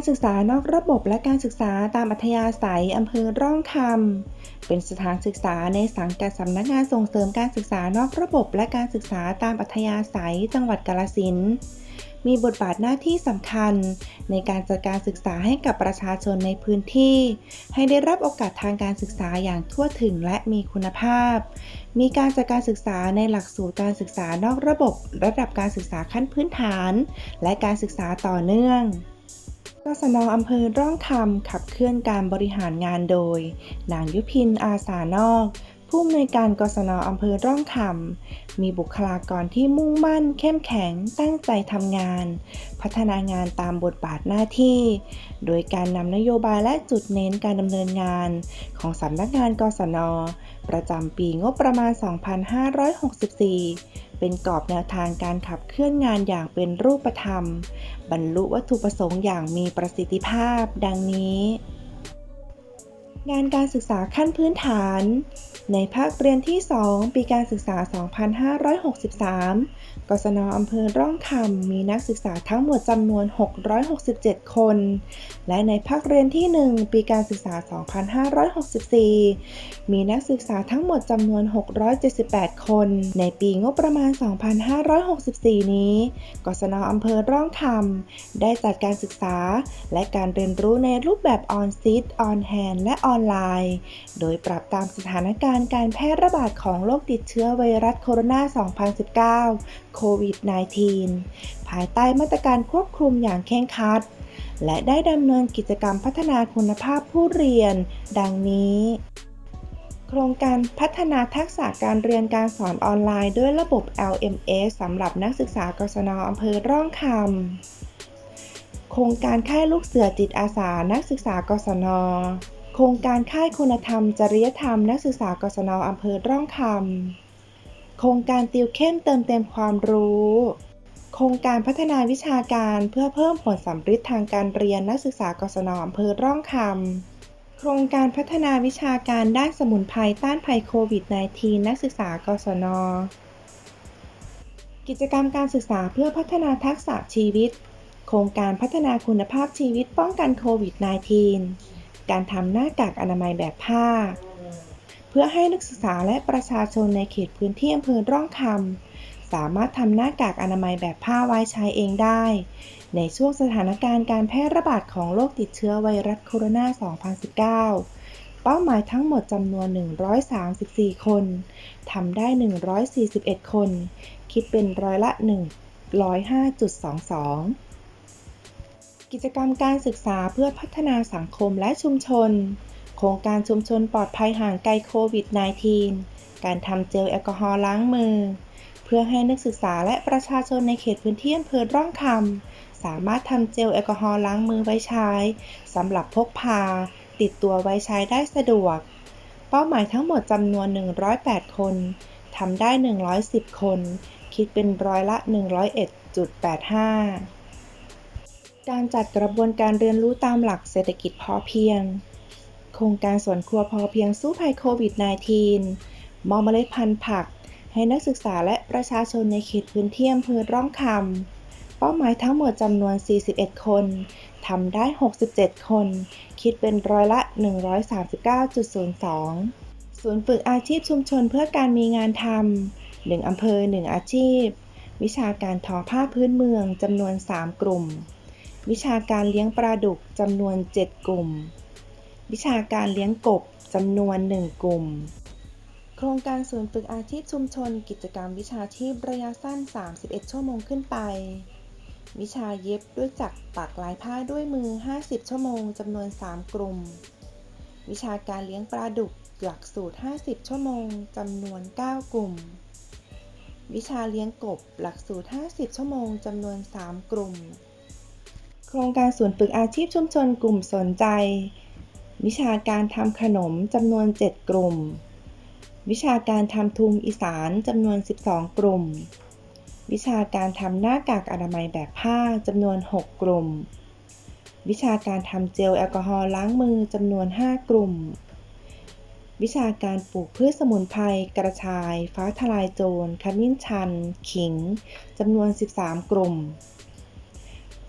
การศึกษานอกระบบและการศึกษาตามอัธยาศัยอำเภอร่องคำเป็นสถานศึกษาในสังกัดสำนักงานส่งเสริมการศึกษานอกระบบ และการศึกษาตามอัธยาศัยจังหวัดกาฬสินมีบทบาทหน้าที่สำคัญ ในการจัดการศึกษาให้กับประชาชนในพื้นที่ ให้ได้รับโอกาสทางการศึกษาอย่างทั่วถึงและมีคุณภาพ มีการจัดการศึกษาในหลักสูตรการศึกษานอกระบบ ระดับการศึกษาขั้นพื้นฐาน และการศึกษาต่อเนื่อง กศนอำเภอร่องคำขับเคลื่อนการบริหารงานโดย นางยุพินอาสานอก ผู้อำนวยการกศนอำเภอร่องคำมีบุคลากรที่มุ่งมั่น เข้มแข็งตั้งใจทำงาน พัฒนางานตามบทบาทหน้าที่ โดยการนำนโยบายและจุดเน้นการดำเนินงาน ของสำนักงานกศนประจำปีงบประมาณ 2564 เป็นกรอบแนวทางการขับเคลื่อนงานอย่างเป็นรูปธรรม บรรลุวัตถุประสงค์อย่างมีประสิทธิภาพ ดังนี้ งานการศึกษาขั้นพื้นฐาน ในภาคเรียนที่ 2 ปีการศึกษา 2563 กศนอำเภอร่องคำมีนักศึกษาทั้งหมดจำนวน 667 คน และในภาคเรียนที่ 1 ปีการศึกษา 2564 มีนักศึกษาทั้งหมดจำนวน 678 คน ในปีงบประมาณ 2564 นี้ กศนอำเภอร่องคำได้จัดการศึกษา และการเรียนรู้ในรูปแบบออนซิตออนแฮนและออนไลน์ โดยปรับตามสถานการณ์การแพร่ระบาดของโรคติดเชื้อไวรัสโคโรนา 2019 โควิด -19 ภายใต้มาตรการควบคุมอย่างเคร่งครัด และได้ดำเนินกิจกรรมพัฒนาคุณภาพผู้เรียน ดังนี้โครงการพัฒนาทักษะการเรียนการสอนออนไลน์ด้วยระบบ LMS สำหรับนักศึกษากศนอำเภอร่องคำ โครงการค่ายลูกเสือจิตอาสานักศึกษากศนโครงการค่ายคุณธรรม จริยธรรม นักศึกษากศนอำเภอร่องคำ โครงการติวเข้มเติมเต็มความรู้ โครงการพัฒนาวิชาการเพื่อเพิ่มผลสัมฤทธิ์ทางการเรียนนักศึกษากศนอำเภอร่องคำ โครงการพัฒนาวิชาการด้านสมุนไพรต้านภัยโควิด -19 นักศึกษากศน กิจกรรมการศึกษาเพื่อพัฒนาทักษะชีวิต โครงการพัฒนาคุณภาพชีวิตป้องกันโควิด -19 การทำหน้ากากอนามัยแบบผ้า เพื่อให้นักศึกษาและประชาชนในเขตพื้นที่อำเภอร่องคำสามารถทำหน้ากากอนามัยแบบผ้าไว้ใช้เองได้ ในช่วงสถานการณ์การแพร่ระบาดของโรคติดเชื้อไวรัสโคโรนา 2019เป้าหมายทั้งหมดจำนวน 134 คน ทำได้ 141 คน คิดเป็นร้อยละ 105.22 กิจกรรมการศึกษาเพื่อพัฒนาสังคมและชุมชน โครงการชุมชนปลอดภัยห่างไกลโควิด -19 การทำเจลแอลกอฮอล์ล้างมือ เพื่อให้นักศึกษาและประชาชนในเขตพื้นที่อำเภอร่องคำสามารถทำเจลแอลกอฮอล์ล้างมือไว้ใช้สำหรับพกพา ติดตัวไว้ใช้ได้สะดวก เป้าหมายทั้งหมดจำนวน 108 คนทำได้ 110 คน คิดเป็นร้อยละ 101.85 การจัดกระบวนการเรียนรู้ตามหลักเศรษฐกิจพอเพียง โครงการสวนครัวพอเพียงสู้ภัยโควิด -19 มอบเมล็ดพันธุ์ผัก ให้นักศึกษาและประชาชนในเขตพื้นที่อำเภอร่องคำ เป้าหมายทั้งหมดจำนวน 41 คนทำได้ 67 คน คิดเป็นร้อยละ 139.02 ศูนย์ฝึกอาชีพชุมชนเพื่อการมีงานทำหนึ่งอำเภอหนึ่งอาชีพ วิชาการทอผ้าพื้นเมืองจำนวน 3 กลุ่ม วิชาการเลี้ยงปลาดุกจำนวน 7 กลุ่ม วิชาการเลี้ยงกบจำนวน 1 กลุ่ม โครงการศูนย์ฝึกอาชีพชุมชน กิจกรรมวิชาชีพระยะสั้น 31 ชั่วโมงขึ้นไป วิชาเย็บด้วยจักรปักลายผ้าด้วยมือ 50 ชั่วโมงจำนวน 3 กลุ่ม วิชาการเลี้ยงปลาดุกหลักสูตร 50 ชั่วโมงจำนวน 9 กลุ่ม วิชาเลี้ยงกบหลักสูตร 50 ชั่วโมงจำนวน 3 กลุ่ม โครงการศูนย์ฝึกอาชีพชุมชนกลุ่มสนใจ วิชาการทำขนมจำนวน 7 กลุ่ม วิชาการทำทุงอีสานจำนวน 12 กลุ่ม วิชาการทำหน้ากากอนามัยแบบผ้าจำนวน 6 กลุ่ม วิชาการทำเจลแอลกอฮอล์ล้างมือจำนวน 5 กลุ่ม วิชาการปลูกพืชสมุนไพรกระชาย ฟ้าทลายโจรขมิ้นชัน ขิงจำนวน 13 กลุ่ม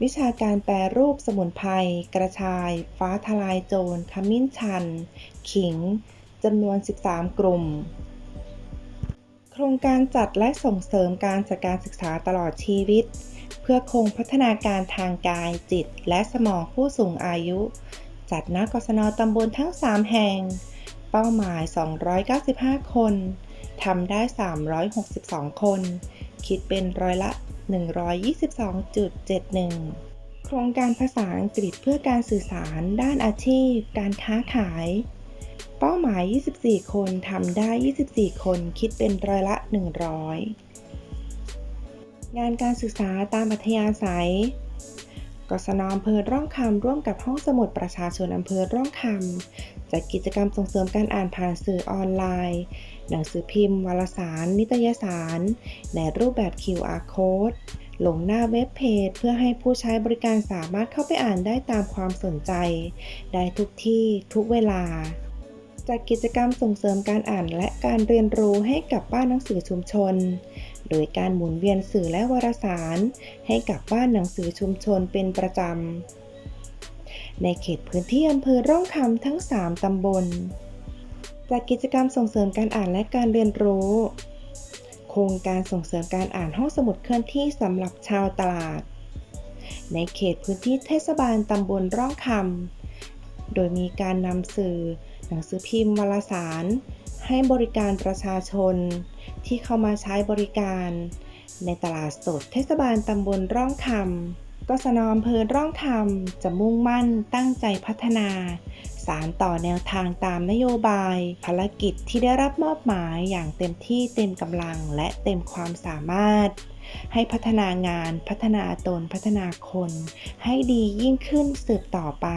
วิชาการแปรรูปสมุนไพร กระชาย ฟ้าทลายโจร ขมิ้นชัน ขิง จำนวน 13 กลุ่ม โครงการจัดและส่งเสริมการจัดการศึกษาตลอดชีวิต เพื่อคงพัฒนาการทางกายจิต และสมองผู้สูงอายุ จัดณกศนตำบลทั้ง 3 แห่ง เป้าหมาย 295 คน ทำได้ 362 คน คิดเป็นร้อยละ 122.71 โครงการภาษาอังกฤษเพื่อการสื่อสารด้านอาชีพ การค้าขาย เป้าหมาย 24 คนทำได้ 24 คนคิดเป็นร้อยละ 100 งานการศึกษาตามอัธยาศัย กศนอำเภอร่องคำร่วมกับห้องสมุดประชาชนอำเภอร่องคำจัดกิจกรรมส่งเสริมการอ่านผ่านสื่อออนไลน์ หนังสือพิมพ์ วารสาร นิตยสาร ในรูปแบบ QR Code ลงหน้าเว็บเพจเพื่อให้ผู้ใช้บริการสามารถเข้าไปอ่านได้ตามความสนใจ ได้ทุกที่ทุกเวลาจัดกิจกรรมส่งเสริมการอ่านและการเรียนรู้ให้กับบ้านหนังสือชุมชน โดยการหมุนเวียนสื่อและวารสาร ให้กับบ้านหนังสือชุมชนเป็นประจำ ในเขตพื้นที่อำเภอร่องคำทั้ง 3 ตำบล จัดกิจกรรมส่งเสริมการอ่านและการเรียนรู้ โครงการส่งเสริมการอ่านห้องสมุดเคลื่อนที่สำหรับชาวตลาด ในเขตพื้นที่เทศบาลตำบลร่องคำโดยมีการนำสื่อ หนังสือพิมพ์วารสาร ให้บริการประชาชน ที่เข้ามาใช้บริการ ในตลาดสดเทศบาลตำบลร่องคำกศนอำเภอร่องคำจะมุ่งมั่นตั้งใจพัฒนา สารต่อแนวทางตามนโยบาย ภารกิจที่ได้รับมอบหมายอย่างเต็มที่เต็มกำลังและเต็มความสามารถ ให้พัฒนางานพัฒนาตนพัฒนาคน ให้ดียิ่งขึ้นสืบต่อไป